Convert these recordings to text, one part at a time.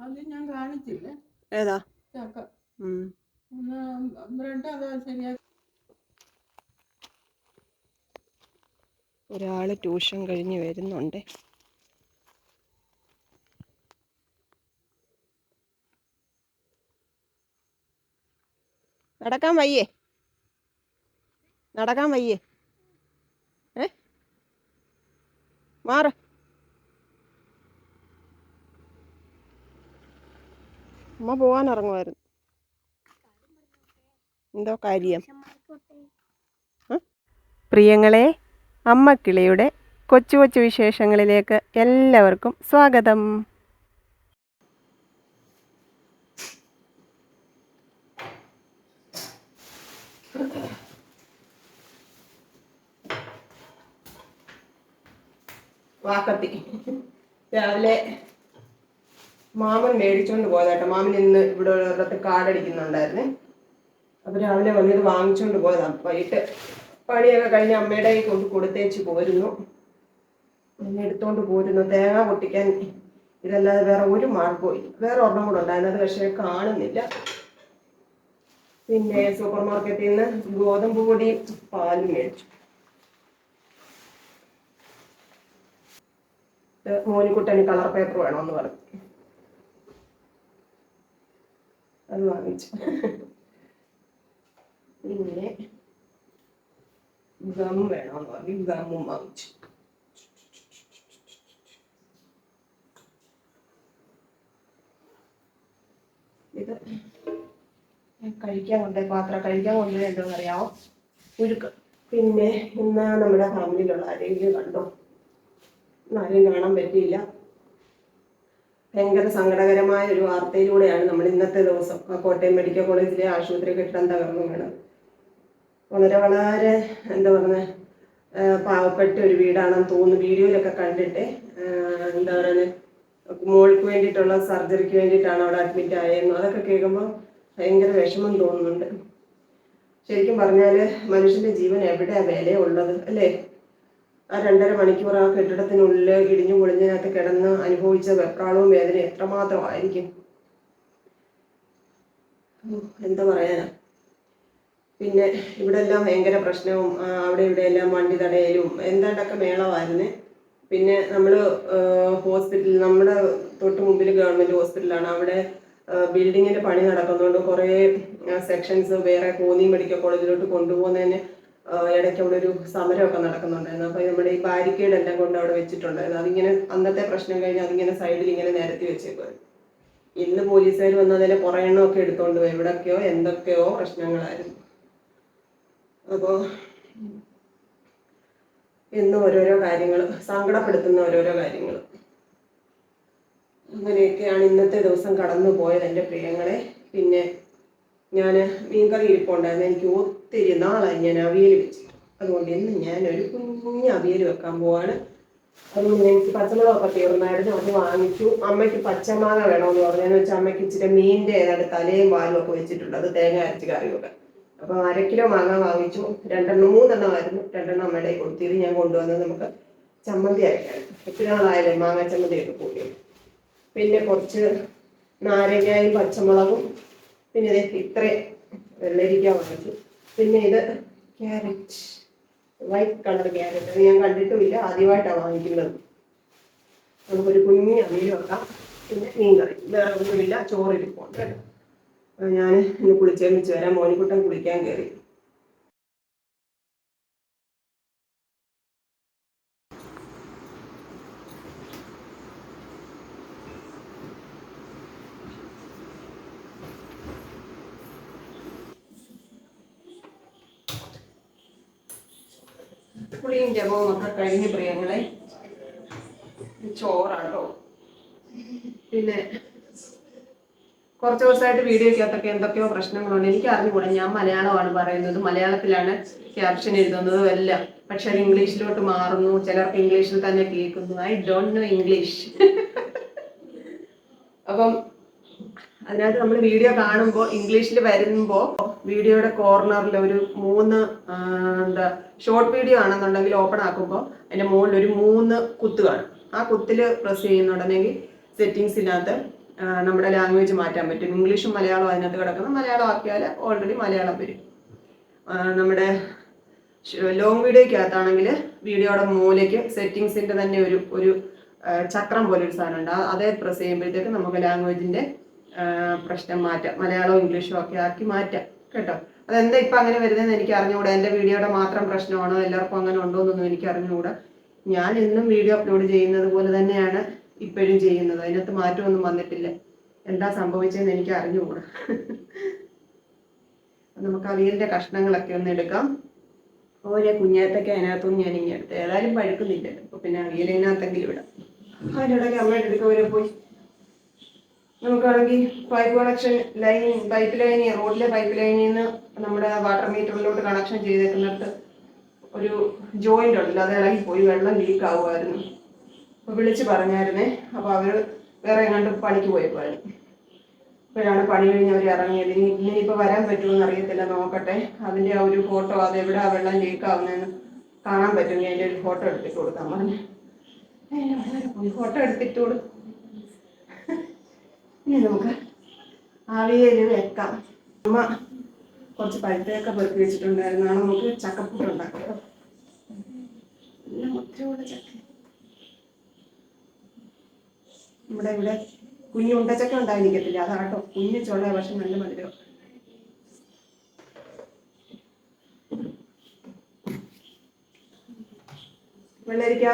അത് ഞാൻ കാണിച്ചില്ലേ? ഏതാ? ചക്ക. ബ്രെഡ് അത് ശരിയാക്കി. ട്യൂഷൻ കഴിഞ്ഞ് വരുന്നുണ്ട്. നടക്കാൻ വയ്യേ. നടക്കാൻ വയ്യേ. ഏ? മാറ്. അമ്മ പോവാൻ ഇറങ്ങുമായിരുന്നു എന്തോ കാര്യം. പ്രിയങ്ങളെ അമ്മക്കിളിയുടെ കൊച്ചു കൊച്ചു വിശേഷങ്ങളിലേക്ക് എല്ലാവർക്കും സ്വാഗതം. വാക്കത്തി രാവിലെ മാമൻ മേടിച്ചോണ്ട് പോയതാട്ടോ. മാമൻ ഇന്ന് ഇവിടെ ഒരിടത്ത് കാടടിക്കുന്നുണ്ടായിരുന്നേ അപ്പൊ രാവിലെ വന്നിട്ട് വാങ്ങിച്ചോണ്ട് പോയതാണ് വൈകിട്ട് പണിയൊക്കെ കഴിഞ്ഞ് അമ്മയുടെ കൈ കൊണ്ട് കൊടുത്തേച്ച് പോരുന്നു. പിന്നെ എടുത്തോണ്ട് പോരുന്നു. തേങ്ങ പൊട്ടിക്കാൻ ഇതല്ലാതെ വേറെ ഒരു മാർഗവും വേറെ ഒരെണ്ണം കൂടെ ഉണ്ടായിരുന്നത് പക്ഷേ കാണുന്നില്ല. പിന്നെ സൂപ്പർ മാർക്കറ്റിൽ നിന്ന് ഗോതമ്പ് പൊടി പാൽ മേടിച്ചു. മോനിക്കുട്ടന് കളർ പേപ്പർ വേണമെന്ന് പറഞ്ഞു. അത് വാങ്ങിച്ചു. പിന്നെ ഗം വേണമെന്ന് പറഞ്ഞു ഗമ്മും വാങ്ങിച്ചു. ഇത് കഴിക്കാൻ കൊണ്ടേ പാത്രം കഴിക്കാൻ കൊണ്ടേ എന്താണെന്ന് അറിയാമോ ഉരുക്ക് പിന്നെ ഇന്ന് നമ്മുടെ ഫാമിലിയിലുള്ള ആരെങ്കിലും കണ്ടോ? ആരെയും കാണാൻ പറ്റിയില്ല. ഭയങ്കര സങ്കടകരമായ ഒരു വാർത്തയിലൂടെയാണ് നമ്മൾ ഇന്നത്തെ ദിവസം ആ കോട്ടയം മെഡിക്കൽ കോളേജിലെ ആശുപത്രി കെട്ടിടം തകർന്നു വീണത്. വളരെ വളരെ എന്താ പറയുക പാവപ്പെട്ട ഒരു വീടാണെന്ന് തോന്നുന്നു. വീഡിയോയിലൊക്കെ കണ്ടിട്ട് എന്താ പറയുക മോൾക്ക് വേണ്ടിയിട്ടുള്ള സർജറിക്ക് വേണ്ടിയിട്ടാണ് അവിടെ അഡ്മിറ്റ് ആയിരുന്നു അതൊക്കെ കേൾക്കുമ്പോൾ ഭയങ്കര വിഷമം തോന്നുന്നുണ്ട്. ശരിക്കും പറഞ്ഞാൽ മനുഷ്യന്റെ ജീവൻ എവിടെയാ വിലയുള്ളത് അല്ലേ? ആ രണ്ടര മണിക്കൂർ ആ കെട്ടിടത്തിനുള്ളിൽ ഇടിഞ്ഞു പൊളിഞ്ഞതിനകത്ത് കിടന്ന് അനുഭവിച്ച വെപ്രാളവും വേദനയും എത്രമാത്രമായിരിക്കും എന്താ പറയാനാ? പിന്നെ ഇവിടെ എല്ലാം ഭയങ്കര പ്രശ്നവും അവിടെ ഇവിടെ എല്ലാം വണ്ടി തടയലും എന്താണ്ടൊക്കെ മേളമായിരുന്നു? പിന്നെ നമ്മൾ ഹോസ്പിറ്റൽ നമ്മുടെ തൊട്ട് മുമ്പിൽ ഗവൺമെന്റ് ഹോസ്പിറ്റലാണ്. അവിടെ ബിൽഡിങ്ങിന്റെ പണി നടക്കുന്നതുകൊണ്ട് കുറേ സെക്ഷൻസ് വേറെ കോന്നി മെഡിക്കൽ കോളേജിലോട്ട് കൊണ്ടുപോകുന്നതിന് ഇടയ്ക്ക് അവിടെ ഒരു സമരമൊക്കെ നടക്കുന്നുണ്ടായിരുന്നു. അപ്പോൾ നമ്മുടെ ഈ ബാരിക്കേഡ് എല്ലാം കൊണ്ട് അവിടെ വെച്ചിട്ടുണ്ടായിരുന്നു. അതിങ്ങനെ അന്നത്തെ പ്രശ്നം കഴിഞ്ഞ് അതിങ്ങനെ സൈഡിൽ ഇങ്ങനെ നിരത്തി വെച്ചേക്കുമായിരുന്നു ഇന്ന് പോലീസുകാർ വന്ന് അതിലെ കുറേ എണ്ണമൊക്കെ എടുത്തോണ്ട് പോയി. എവിടൊക്കെയോ എന്തൊക്കെയോ പ്രശ്നങ്ങളായിരുന്നു. അപ്പോൾ എന്നും ഓരോരോ കാര്യങ്ങൾ സങ്കടപ്പെടുത്തുന്ന ഓരോരോ കാര്യങ്ങൾ അങ്ങനെയൊക്കെയാണ് ഇന്നത്തെ ദിവസം കടന്നു പോയത് എന്റെ പ്രിയങ്ങളെ. പിന്നെ ഞാൻ മീൻകറി ഇരിപ്പുണ്ടായിരുന്നു എനിക്ക് ഒത്തിരി നാളായി ഞാൻ അവിയൽ വെച്ചു. അതുകൊണ്ട് ഇന്ന് ഞാൻ ഒരു കുഞ്ഞ് അവിയൽ വെക്കാൻ പോവാണ്. അതുകൊണ്ട് എനിക്ക് പച്ചമുളകൊക്കെ തീർന്നായിരുന്നു അത് വാങ്ങിച്ചു. അമ്മയ്ക്ക് പച്ചമാങ്ങ വേണമെന്ന് പറഞ്ഞതെന്ന് വെച്ചാൽ അമ്മയ്ക്ക് ഇച്ചിരി മീനിന്റെ ഏതാണ്ട് തലയും വാലും ഒക്കെ വെച്ചിട്ടുണ്ട്. അത് തേങ്ങ അരച്ച് കറി വെക്കാൻ അപ്പോൾ അര കിലോ മാങ്ങ വാങ്ങിച്ചു. രണ്ടെണ്ണം മൂന്നെണ്ണമായിരുന്നു രണ്ടെണ്ണം അമ്മയുടെ കൊടുത്തിട്ട് ഞാൻ കൊണ്ടുവന്നത് നമുക്ക് ചമ്മന്തി അരക്കാൻ ഒത്തിരി നാളായാലേ മാങ്ങ ചമ്മന്തിയൊക്കെ കൂട്ടിയത് പിന്നെ കുറച്ച് നാരങ്ങയും പച്ചമുളകും പിന്നെ ഇത് ഇത്രയും വെള്ളരിക്ക വാങ്ങിച്ചു. പിന്നെ ഇത് ക്യാരറ്റ്. White colour carrot. ഞാൻ കണ്ടിട്ടുമില്ല. ആദ്യമായിട്ടാണ് വാങ്ങിക്കുന്നത്. നമുക്കൊരു കുഞ്ഞി അവിയൽ വെക്കാം. പിന്നെ മീൻകറി വേറെ ഒന്നുമില്ല. ചോറ് ഇരിപ്പുണ്ട് കേട്ടോ ഞാൻ ഇന്ന് കുളിച്ചേമിച്ച് വരാം. മോനിക്കുട്ടൻ കുളിക്കാൻ കയറി കുളിയും ജപവും ഒക്കെ കഴിഞ്ഞ് പ്രിയങ്ങളെ ചോറാട്ടോ. പിന്നെ കുറച്ച് ദിവസമായിട്ട് വീഡിയോക്കകത്തൊക്കെ എന്തൊക്കെയോ പ്രശ്നങ്ങളുണ്ട്. എനിക്ക് അറിഞ്ഞുകൂടാ ഞാൻ മലയാളമാണ് പറയുന്നത്. മലയാളത്തിലാണ് ക്യാപ്ഷൻ എഴുതുന്നതും എല്ലാം. പക്ഷെ അത് ഇംഗ്ലീഷിലോട്ട് മാറുന്നു. ചിലർക്ക് ഇംഗ്ലീഷിൽ തന്നെ കേൾക്കുന്നു. ഐ ഡോണ്ട് നോ ഇംഗ്ലീഷ് അപ്പം അതിനകത്ത് നമ്മൾ വീഡിയോ കാണുമ്പോൾ ഇംഗ്ലീഷിൽ വരുമ്പോൾ വീഡിയോയുടെ കോർണറിൽ ഒരു മൂന്ന് എന്താ ഷോർട്ട് വീഡിയോ ആണെന്നുണ്ടെങ്കിൽ ഓപ്പൺ ആക്കുമ്പോൾ അതിന്റെ മുകളിൽ ഒരു മൂന്ന് കുത്ത് കാണും. ആ കുത്തിൽ പ്രസ് ചെയ്യുന്നുണ്ടെങ്കിൽ സെറ്റിങ്സിനകത്ത് നമ്മുടെ ലാംഗ്വേജ് മാറ്റാൻ പറ്റും. ഇംഗ്ലീഷും മലയാളവും അതിനകത്ത് കിടക്കുന്നത് മലയാളം ആക്കിയാൽ ഓൾറെഡി മലയാളം വരും. നമ്മുടെ ലോങ് വീഡിയോയ്ക്കകത്താണെങ്കിൽ വീഡിയോയുടെ മൂലയ്ക്ക് സെറ്റിങ്സിന്റെ തന്നെ ഒരു ഒരു ചക്രം പോലെ ഒരു സാധനം ഉണ്ട്. ആ- അതേ പ്രസ് ചെയ്യുമ്പോഴത്തേക്ക് നമുക്ക് ലാംഗ്വേജിന്റെ പ്രശ്നം മാറ്റാം. മലയാളവും ഇംഗ്ലീഷും ഒക്കെ ആക്കി മാറ്റാം. കേട്ടോ? അതെന്താ ഇപ്പം അങ്ങനെ വരുന്നതെന്ന് എനിക്ക് അറിഞ്ഞുകൂടാ എന്റെ വീഡിയോയുടെ മാത്രം പ്രശ്നമാണോ? എല്ലാവർക്കും അങ്ങനെ ഉണ്ടോ എന്നൊന്നും എനിക്ക് അറിഞ്ഞുകൂടാ ഞാൻ എന്നും വീഡിയോ അപ്ലോഡ് ചെയ്യുന്നത് പോലെ തന്നെയാണ് ഇപ്പോഴും ചെയ്യുന്നത്. അതിനകത്ത് മാറ്റമൊന്നും വന്നിട്ടില്ല. എന്താ സംഭവിച്ചതെന്ന് എനിക്ക് അറിഞ്ഞുകൂടാ നമുക്ക് അവിയലിന്റെ കഷ്ണങ്ങളൊക്കെ ഒന്ന് എടുക്കാം. ഓരോ കുഞ്ഞാത്തൊക്കെ അതിനകത്തൊന്നും ഞാൻ ഇങ്ങനെ എടുത്ത്. ഏതായാലും പഴുക്കുന്നില്ല അപ്പോൾ പിന്നെ അവിയലിനകത്തെങ്കിലും ഇടാം. അതിനിടയ്ക്ക് അമ്മയുടെ അടുക്ക വരെ പോയി നമുക്കാണെങ്കിൽ പൈപ്പ് കണക്ഷൻ ലൈൻ പൈപ്പ് ലൈനിൽ റോഡിലെ പൈപ്പ് ലൈനിൽ നിന്ന് നമ്മുടെ വാട്ടർ മീറ്ററിലോട്ട് കണക്ഷൻ ചെയ്തേക്കുന്നിടത്ത് ഒരു ജോയിന്റ് ഉണ്ടല്ലോ അത് പോയി വെള്ളം ലീക്ക് ആവുമായിരുന്നു അപ്പോൾ വിളിച്ച് പറഞ്ഞായിരുന്നേ അപ്പോൾ അവർ വേറെ എങ്ങാണ്ട് പണിക്ക് പോയപ്പോഴായിരുന്നു ഇപ്പോഴാണ് പണി കഴിഞ്ഞ് അവർ ഇറങ്ങിയത്. ഇനി ഇന്നിപ്പോൾ വരാൻ പറ്റുമെന്ന് അറിയത്തില്ല നോക്കട്ടെ. അതിന്റെ ആ ഒരു ഫോട്ടോ അത് എവിടെ ആ വെള്ളം ലീക്ക് ആവുന്നതെന്ന് കാണാൻ പറ്റുമെങ്കിൽ അതിന്റെ ഒരു ഫോട്ടോ എടുത്തിട്ട് കൊടുക്കാൻ പറഞ്ഞു പോയി ഫോട്ടോ എടുത്തിട്ട് കൊടുക്കും ഇനി നമുക്ക് ആവിയിൽ വെക്കാം. അമ്മ കുറച്ച് പഴുത്തയൊക്കെ പെറുക്കി വെച്ചിട്ടുണ്ടായിരുന്നു. നാളെ നമുക്ക് ചക്കപ്പൂട്ട് ഉണ്ടാക്കാം കേട്ടോ. നല്ല മുറ്റമുള്ള ചക്ക. നമ്മുടെ ഇവിടെ കുഞ്ഞു ഉണ്ടച്ചക്ക ഉണ്ടായിരിക്കത്തില്ല. അതാട്ടോ കുഞ്ഞു ചുള പക്ഷെ നല്ല മധുരം. വെള്ളരിക്ക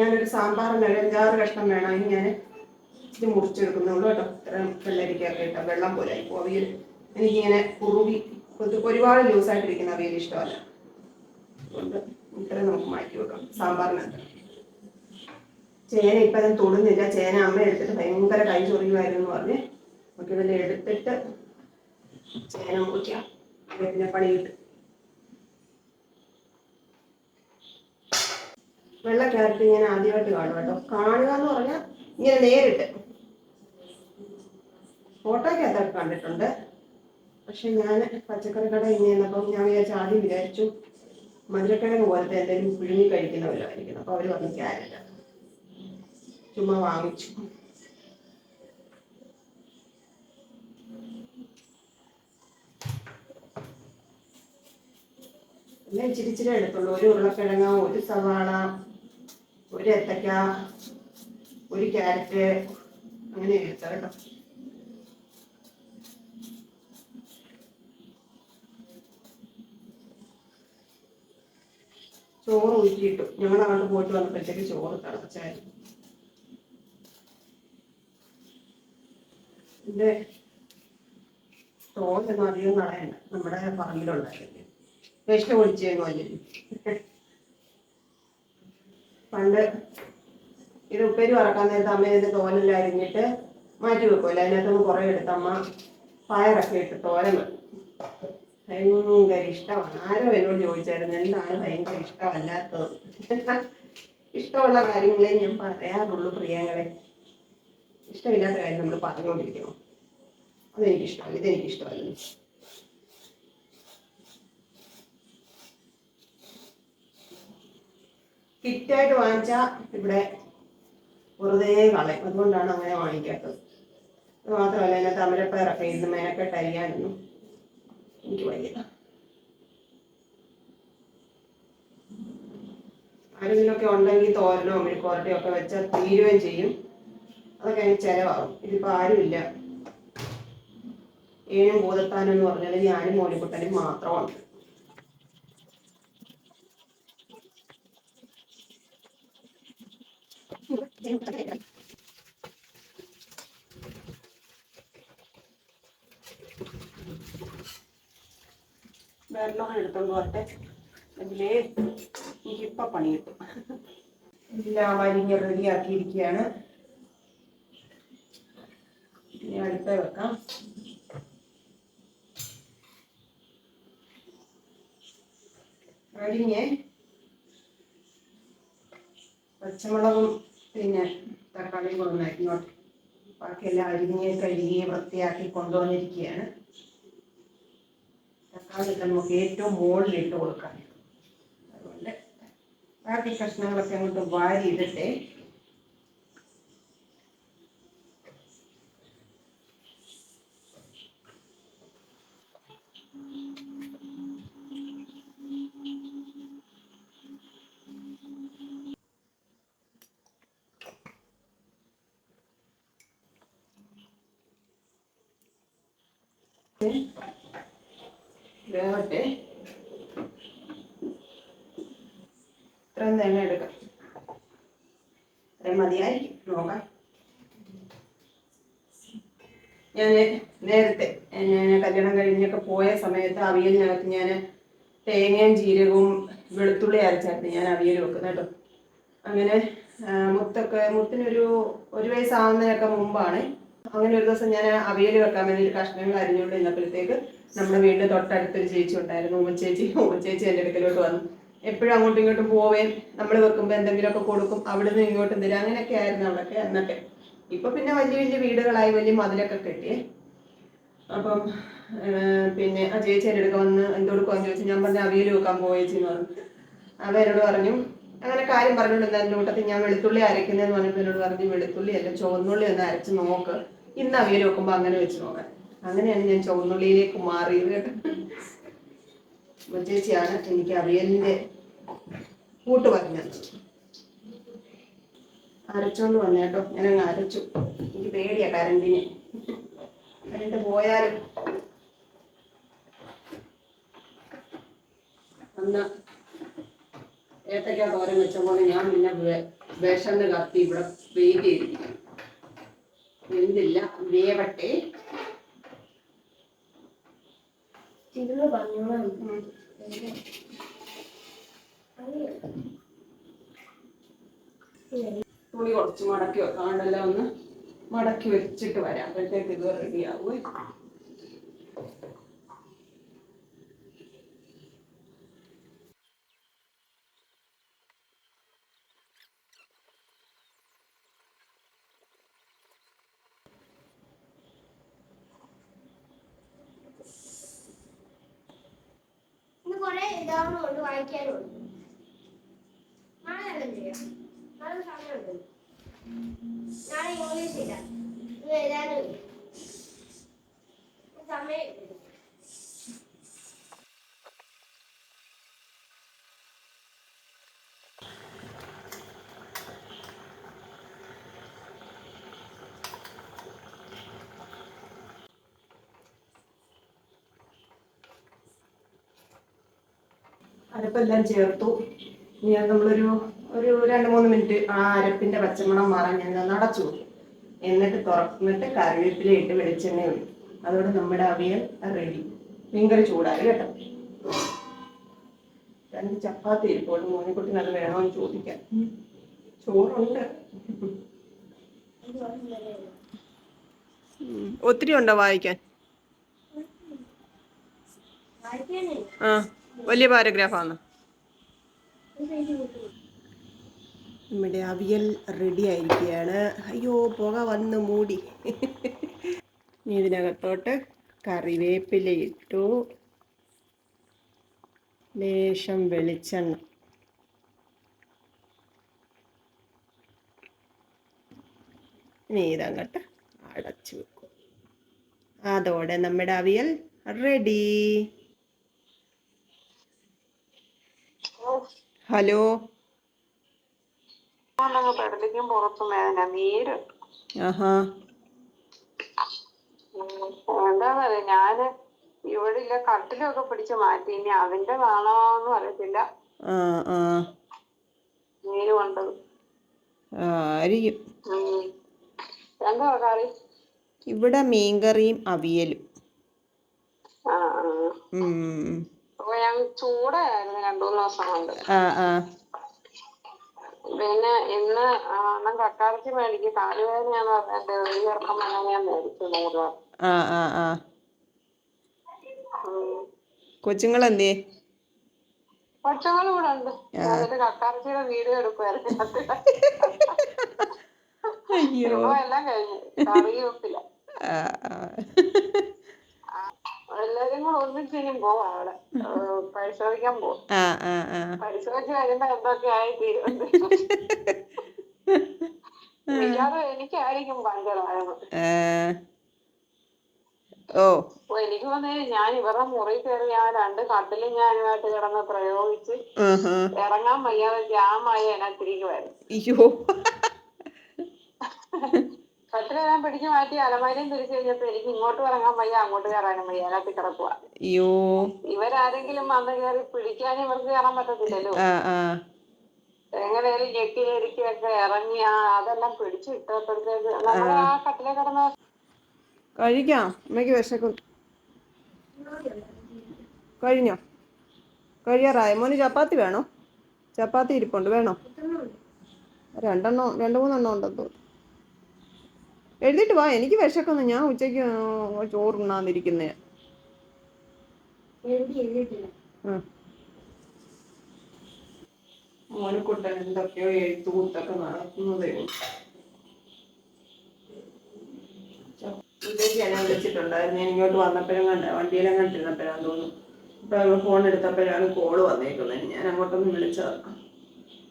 ഞാനൊരു സാമ്പാറിന് ഒരു അഞ്ചാറ് കഷ്ണം വേണം. അതിന് ഞാൻ ഇത് മുറിച്ചെടുക്കുന്നുള്ളൂ. കേട്ടോ. ഇത്രയും വെള്ളരിക്കൊക്കെ കേട്ടോ വെള്ളം പോലെ ആയിപ്പോ അവിയൽ എനിക്കിങ്ങനെ കുറുകി ഒരു- ഒരുപാട് ലൂസായിട്ടിരിക്കുന്ന അവിയൽ ഇഷ്ടമല്ല. ഇത്രയും നമുക്ക് മാറ്റി വെക്കാം. സാമ്പാറിനകത്ത്. ചേന ഇപ്പം ഞാൻ തൊടുന്നില്ല. ചേന അമ്മ എടുത്തിട്ട് ഭയങ്കര കൈ ചൊറിയുമായിരുന്നു എന്ന് പറഞ്ഞ് നമുക്ക് ഇതെല്ലാം എടുത്തിട്ട് ചേന മുറിക്കാം. പിന്നെ പണി കിട്ടും വെള്ള ക്യാരറ്റ് ഞാൻ ആദ്യമായിട്ട് കാണും കേട്ടോ. കാണുക എന്ന് പറഞ്ഞാൽ ഇങ്ങനെ നേരിട്ട് ഫോട്ടോയ്ക്കകത്തൊക്കെ കണ്ടിട്ടുണ്ട്. പക്ഷെ ഞാൻ പച്ചക്കറി കട ഇങ്ങനെയപ്പം ഞാൻ വിചാരിച്ച ആദ്യം വിചാരിച്ചു മധുരക്കിഴങ്ങ് പോലത്തെ എന്തെങ്കിലും പുഴുങ്ങി കഴിക്കുന്ന വല്ലതും ആയിരിക്കണം. അപ്പോൾ അവർ പറഞ്ഞു ക്യാരറ്റ്. ചുമ്മാ വാങ്ങിച്ചു. പിന്നെ ഇച്ചിരി ഇച്ചിരി എടുത്തുള്ളൂ. ഒരു ഉരുളക്കിഴങ്ങ് ഒരു സവാള ഒരു ഏത്തക്ക ഒരു ക്യാരറ്റ് അങ്ങനെ എടുത്ത കേട്ടോ. ചോറ് ഊറ്റിയിട്ടു. ഞങ്ങൾ അങ്ങോട്ട് പോയിട്ട് വന്നപ്പോഴത്തേക്ക് ചോറ് തിളച്ചായിരുന്നു ഇതിന്റെ തോലൊന്നും അധികം കളയണ്ട. നമ്മുടെ പറമ്പിലുണ്ടായിരുന്നു വേസ്റ്റ് പൊടിച്ചേങ്ങോ അല്ലേ പണ്ട് ഇത് ഉപ്പേരി വറക്കാൻ നേരത്തെ അമ്മ ഇതിന്റെ തോലെല്ലാം അരിഞ്ഞിട്ട് മാറ്റി വെക്കുമല്ലോ അതിനകത്തുനിന്ന് കുറേ എടുത്തമ്മ പയറൊക്കെ ഇട്ട് തോരൻ ഭയങ്കര ഇഷ്ടമാണ്. ആരോ എന്നോട് ചോദിച്ചായിരുന്നു എന്താണ് ഭയങ്കര ഇഷ്ടമല്ലാത്തത്? ഇഷ്ടമുള്ള കാര്യങ്ങളെ ഞാൻ പറയാറുള്ളൂ പ്രിയങ്ങളെ. ഇഷ്ടമില്ലാത്ത കാര്യം നമ്മൾ പറഞ്ഞുകൊണ്ടിരിക്കണം അതെനിക്കിഷ്ടമല്ല ഇതെനിക്കിഷ്ടമല്ല. കിറ്റായിട്ട് വാങ്ങിച്ചാൽ ഇവിടെ വെറുതെ കളയും. അതുകൊണ്ടാണ് അങ്ങനെ വാങ്ങിക്കാത്തത്. അത് മാത്രമല്ല അതിനകത്ത് അമരപ്പയറൊക്കെ ഇരുന്ന് മേനക്കെട്ട് അരിയാനൊന്നും എനിക്ക് വയ്യ ആരെങ്കിലുമൊക്കെ ഉണ്ടെങ്കിൽ തോരനോ മെഴുക്കോരട്ടയോ ഒക്കെ വെച്ചാൽ തീരുകയും ചെയ്യും. അതൊക്കെ അതിന് ചിലവാകും. ഇതിപ്പോൾ ആരുമില്ല. ഏഴും ഭൂതത്താനം എന്ന് പറഞ്ഞാൽ ഞാനും മോനിക്കുട്ടനും മാത്രമാണ്. വെള്ളം എടുത്തോണ്ട് പോട്ടെ അതിലേ എനിക്കിപ്പം പണി കിട്ടും. എല്ലാം അരിഞ്ഞ് റെഡിയാക്കിയിരിക്കുകയാണ് ഇനി അടുത്ത വെക്കാം. അരിഞ്ഞ് പച്ചമുളകും പിന്നെ തക്കാളിയും കൂടെ ഇങ്ങോട്ട് ബാക്കിയെല്ലാം അരിഞ്ഞ് കഴുകി വൃത്തിയാക്കി കൊണ്ടുവന്നിരിക്കുകയാണ് ഒക്കെ നമുക്ക് ഏറ്റവും മുകളിലിട്ട് കൊടുക്കാം. അതുകൊണ്ട് ബാക്കി കഷ്ണങ്ങളൊക്കെ അങ്ങോട്ട് വാരി വേവട്ടെ. ഇത്രയും തേങ്ങ എടുക്കാം. ഇത്രയും മതിയായിരിക്കും നോക്കാം. ഞാൻ നേരത്തെ കല്യാണം കഴിഞ്ഞൊക്കെ പോയ സമയത്ത് അവിയലിനകത്ത് ഞാൻ തേങ്ങയും ജീരകവും വെളുത്തുള്ളി അരച്ചായിരുന്നു ഞാൻ അവിയൽ വെക്കുന്നത് കേട്ടോ. അങ്ങനെ മുത്തൊക്കെ മുത്തിനൊരു ഒരു വയസ്സാവുന്നതിനൊക്കെ മുമ്പാണ് അങ്ങനെ ഒരു ദിവസം ഞാൻ അവിയൽ വെക്കാൻ വേണ്ടി കഷ്ണങ്ങൾ അരിഞ്ഞുകൊണ്ട് ഇന്നപ്പോഴത്തേക്ക് നമ്മുടെ വീടിന്റെ തൊട്ടടുത്തൊരു ചേച്ചി ഉണ്ടായിരുന്നു. ഉമ്മച്ചേച്ചി ഉമ്മച്ചേച്ചി എന്റെ അടുക്കലോട്ട് വന്നു. എപ്പോഴും അങ്ങോട്ടും ഇങ്ങോട്ടും പോവേം നമ്മൾ വെക്കുമ്പോൾ എന്തെങ്കിലുമൊക്കെ കൊടുക്കും അവിടെ നിന്ന് ഇങ്ങോട്ടും തരും. അങ്ങനെയൊക്കെ ആയിരുന്നു അവളൊക്കെ എന്നൊക്കെ ഇപ്പൊ പിന്നെ വലിയ വലിയ വീടുകളായി വലിയ മതിലൊക്കെ കെട്ടിയേ അപ്പം പിന്നെ ആ ചേച്ചി എന്റെ അടുക്ക വന്ന് എന്തെടുക്കുവാന്ന് ചോദിച്ചു. ഞാൻ പറഞ്ഞ അവിയൽ വെക്കാൻ പോയേച്ചി എന്ന് പറഞ്ഞു. അവ എന്നോട് പറഞ്ഞു അങ്ങനെ കാര്യം പറഞ്ഞുകൊണ്ട് എന്റെ കൂട്ടത്തിൽ ഞാൻ വെളുത്തുള്ളി അരയ്ക്കുന്നതെന്ന് പറഞ്ഞപ്പോൾ എന്നോട് പറഞ്ഞു വെളുത്തുള്ളി അല്ല ചുവന്നുള്ളി ഒന്ന് അരച്ച് നോക്ക്. ഇന്ന് അവിയൽ വെക്കുമ്പോൾ അങ്ങനെ വെച്ച് നോക്കാൻ. അങ്ങനെയാണ് ഞാൻ ചുവന്നുള്ളിയിലേക്ക് മാറിയത്. ചേച്ചിയാണ് എനിക്ക് അവിയലിന്റെ കൂട്ട് പറഞ്ഞത് അരച്ചോണ്ട് വന്നു കേട്ടോ. ഞാൻ അങ്ങ് അരച്ചു. എനിക്ക് പേടിയാ കരണ്ടിന്. കരണ്ട് പോയാലും. അന്ന് ഏത്തക്കാ തോരൻ വെച്ച പോലെ ഞാൻ പിന്നെ വിഷന്ന് കത്തി ഇവിടെ വെയിറ്റ് ചെയ്തിരിക്കും എന്തില്ല വേവട്ടെ. പറഞ്ഞോളാം. തുണി കുറച്ച് മടക്കി വെക്കാണ്ടല്ലോ ഒന്ന് മടക്കി വെച്ചിട്ട് വരാം. അപ്പോഴത്തേക്ക് ഇത് റെഡി കുറെ വായിക്കാനും വായിക്കാനുണ്ട് നാളെ നല്ല ചെയ്യാം. നാളെ സമയമുണ്ട്. നാളെ ഇംഗ്ലീഷ് ഇല്ല ഇന്ന് എഴുതാനും ഇല്ല. ഇന്ന് സമയം ഇല്ല. അരപ്പെല്ലാം ചേർത്തു. ഇനി അത് നമ്മളൊരു ഒരു രണ്ട് മൂന്ന് മിനിറ്റ് ആ അരപ്പിന്റെ പച്ചമണം മാറാൻ ഞാൻ നടച്ചു അടച്ചു വെക്കും എന്നിട്ട് തുറന്നിട്ട് കറിവേപ്പില ഇട്ട് വെളിച്ചെണ്ണ ഒഴിക്കും. അതോടെ നമ്മുടെ അവിയൽ റെഡി മീൻകറി ചൂടായി കേട്ടോ. രണ്ട് ചപ്പാത്തി ഇരിപ്പോട്ട് മോനെക്കുട്ടി അത് വേണമെന്ന് ചോദിക്കാം. ചോറുണ്ട്. ഒത്തിരി ഉണ്ടോ വായിക്കാൻ? ആ. വലിയ പാരഗ്രാഫാണ് നമ്മുടെ അവിയൽ റെഡി ആയിരിക്കുകയാണ്. അയ്യോ പുക വന്ന് മൂടി. ഇനി ഇതിനകത്തോട്ട് കറിവേപ്പില ഇട്ടു. ലേശം വെളിച്ചെണ്ണ. ഇനി ഇതങ്ങോട്ട് അടച്ചു വെക്കും. അതോടെ നമ്മുടെ അവിയൽ റെഡി ഹലോ പെടലിക്കും പുറത്തും വേദന നീര്. ആഹാ. എന്താന്നറിയ ഞാൻ ഇവിടെ കട്ടിലൊക്കെ പിടിച്ച് മാറ്റി ഇനി അതിന്റെ കാണാന്ന് അറിയത്തില്ല നീര് കൊണ്ടത്. ആ, ആയിരിക്കും. ഉം. എന്താ കറി? ഇവിടെ മീൻകറിയും അവിയലും. ആ ചൂടായിരുന്നു രണ്ടു മൂന്ന് ദിവസം കൊണ്ട്. പിന്നെ ഇന്ന് ആ, അണ്ണൻ കക്കാറച്ചി മേടിക്കും. കാലുവേദനയാന്ന് പറഞ്ഞിട്ട് ഒരു ചെറുക്കം വന്നാൽ ഞാൻ മേടിച്ചു നൂറ് ഉം. കൊച്ചുങ്ങളെന്തേ? കൊച്ചുങ്ങൾ ഇവിടെ ഉണ്ട് എന്നിട്ട് കക്കാറച്ചിയുടെ വീഡിയോ എടുക്കുമായിരുന്നു എല്ലാം കഴിഞ്ഞു. കറി വെപ്പില്ല ആ, ആ. എല്ലാരും കൂടെ ഒന്നിച്ച് ഇനി പോവാ അവിടെ. പരിശോധിക്കാൻ ആ പരിശോധിച്ച് കഴിയുമ്പോ എന്തൊക്കെ ആയി തീരും മിക്കവാറും എനിക്കായിരിക്കും പഞ്ചറായത് ഓ. എനിക്ക് തോന്നുന്നത് ഞാൻ ഇവരുടെ മുറി കയറി ഞാൻ രണ്ട് കട്ടിലും ഞാനുമായിട്ട് കിടന്ന് പ്രയോഗിച്ച്. ഇറങ്ങാൻ വയ്യാതെ ജാമായി അതിനകത്തിരിക്കുമായിരുന്നു അയ്യോ. കട്ടിലെല്ലാം പിടിച്ചു മാറ്റി അലമാരയും തിരിച്ചു കഴിഞ്ഞപ്പോ എനിക്ക് ഇങ്ങോട്ട് ഇറങ്ങാൻ വയ്യ അങ്ങോട്ട് കയറാനും വയ്യ അതിനകത്ത് കിടക്കുക അയ്യോ. ഇവരാരെങ്കിലും വന്ന് കയറി പിടിക്കാൻ ഇവർക്ക് കയറാൻ പറ്റത്തില്ലല്ലോ. എങ്ങനെയാലും ഞെക്കി ഞെരുക്കിയൊക്കെ ഇറങ്ങി ആ അതെല്ലാം പിടിച്ചു ഇട്ടപ്പോഴത്തേക്ക് നമ്മൾ ആ. കട്ടിലെ കിടന്ന കഴിക്കാം. അമ്മയ്ക്ക് വിശക്കും. കഴിഞ്ഞോ? കഴിയാറായ? മോന് ചപ്പാത്തി വേണോ? ചപ്പാത്തി ഇരിപ്പുണ്ട്. വേണോ? രണ്ടെണ്ണം രണ്ട് മൂന്നെണ്ണം ഉണ്ടെന്ന് തോന്നുന്നു. എഴുതിയിട്ട് വാ. എനിക്ക് വിശക്കുന്നു ഞാൻ ഉച്ചയ്ക്ക് ചോറ് ഉണ്ണാന്നിരിക്കുന്നേ മോനക്കുട്ടൻ എന്തൊക്കെയോ എഴുത്തുകൂത്തൊക്കെ നടക്കുന്നതേ ഉച്ചയ്ക്ക് എന്നെ വിളിച്ചിട്ടുണ്ടായിരുന്നു ഞാൻ ഇങ്ങോട്ട് വന്നപ്പോഴും കണ്ട വണ്ടിയിലും കണ്ടിരുന്നപ്പോഴാന്ന് തോന്നുന്നു. ഇപ്പൊ ഫോൺ എടുത്തപ്പോഴാണ് കോൾ വന്നേക്കുന്നത് ഞാൻ അങ്ങോട്ടൊന്ന് വിളിച്ചതാണ്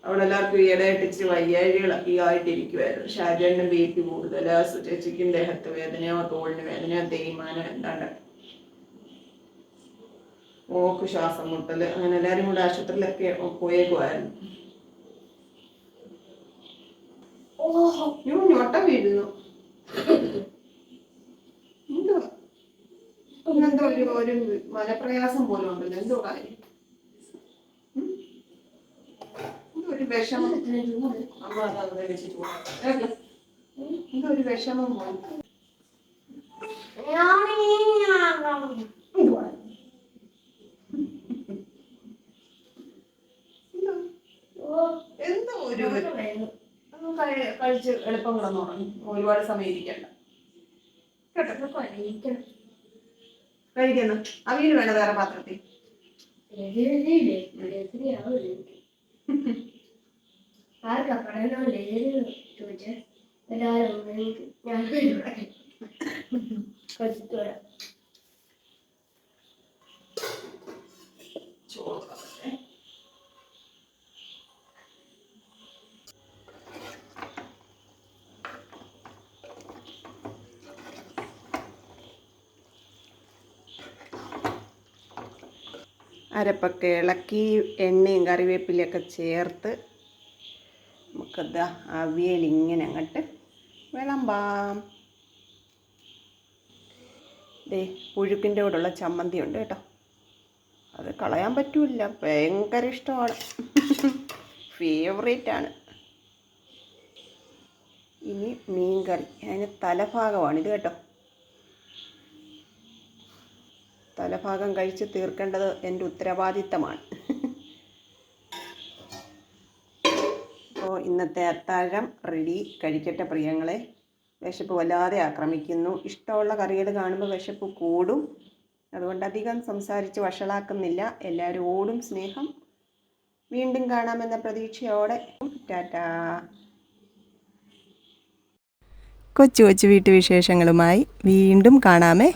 അവിടെ എല്ലാവർക്കും ഈയിടെയായിട്ട് ഇച്ചിരി വയ്യാഴികളൊക്കെ ആയിട്ടിരിക്കുമായിരുന്നു ഷാജേന്റെ ബി പി കൂടുതൽ ചേച്ചിക്കും ദേഹത്ത് വേദനയോ തോളിന് വേദനയോ തേയ്മാനോ എന്താണ്ട് ഓക്ക് ശ്വാസം മുട്ടൽ അങ്ങനെ എല്ലാവരും കൂടെ ആശുപത്രിയിലൊക്കെ പോയേക്കുമായിരുന്നു ഞൊട്ട വീഴുന്നു. എന്തോ? ഒരു ഒരു മനപ്രയാസം പോലും ഉണ്ടല്ലോ എന്തോ കാര്യം ഉം? എന്തോ ഒരു വിഷമം അമ്മ അത് അവിടെ വെച്ച് ചൂടാക്കി. എന്തോ ഒരു വിഷമം എന്തുവാ? എന്തോ ഒരു കഴിച്ച് എളുപ്പം കിടന്നുറങ്ങി ഒരുപാട് സമയം ഇരിക്കണ്ട കേട്ടോ കഴിക്കുന്നു അവിയൽ വേണ്ട വേറെ പാത്രത്തിൽ ആർക്കാ പഠനമല്ലേ ചോദിച്ച? എല്ലാവരും എനിക്ക് ഞാൻ പാത്രത്തിൽ. അരപ്പൊക്കെ ഇളക്കി എണ്ണയും കറിവേപ്പിലയൊക്കെ ചേർത്ത് നമുക്കത് അവിയൽ ഇങ്ങനെ അങ്ങോട്ട് വിളമ്പാം. ദേ പുഴുക്കിന്റെ കൂടെയുള്ള ചമ്മന്തി ഉണ്ട് കേട്ടോ. അത് കളയാൻ പറ്റില്ല. ഭയങ്കര ഇഷ്ടമാണ്. ഫേവറേറ്റ് ആണ്. ഇനി മീൻ കറി അതിന് തലഭാഗമാണ് ഇത് കേട്ടോ. തലഭാഗം കഴിച്ച് തീർക്കേണ്ടത് എന്റെ ഉത്തരവാദിത്തമാണ്. ഇന്നത്തെ അത്താഴം റെഡി. കഴിക്കട്ടെ പ്രിയങ്ങളെ. വിശപ്പ് വല്ലാതെ ആക്രമിക്കുന്നു. ഇഷ്ടമുള്ള കറികൾ കാണുമ്പോൾ വിശപ്പ് കൂടും. അതുകൊണ്ട് അധികം സംസാരിച്ച് വഷളാക്കുന്നില്ല. എല്ലാവരോടും സ്നേഹം. വീണ്ടും കാണാമെന്ന പ്രതീക്ഷയോടെ. ടാറ്റാ. കൊച്ചു കൊച്ചു വീട്ടുവിശേഷങ്ങളുമായി വീണ്ടും കാണാമേ.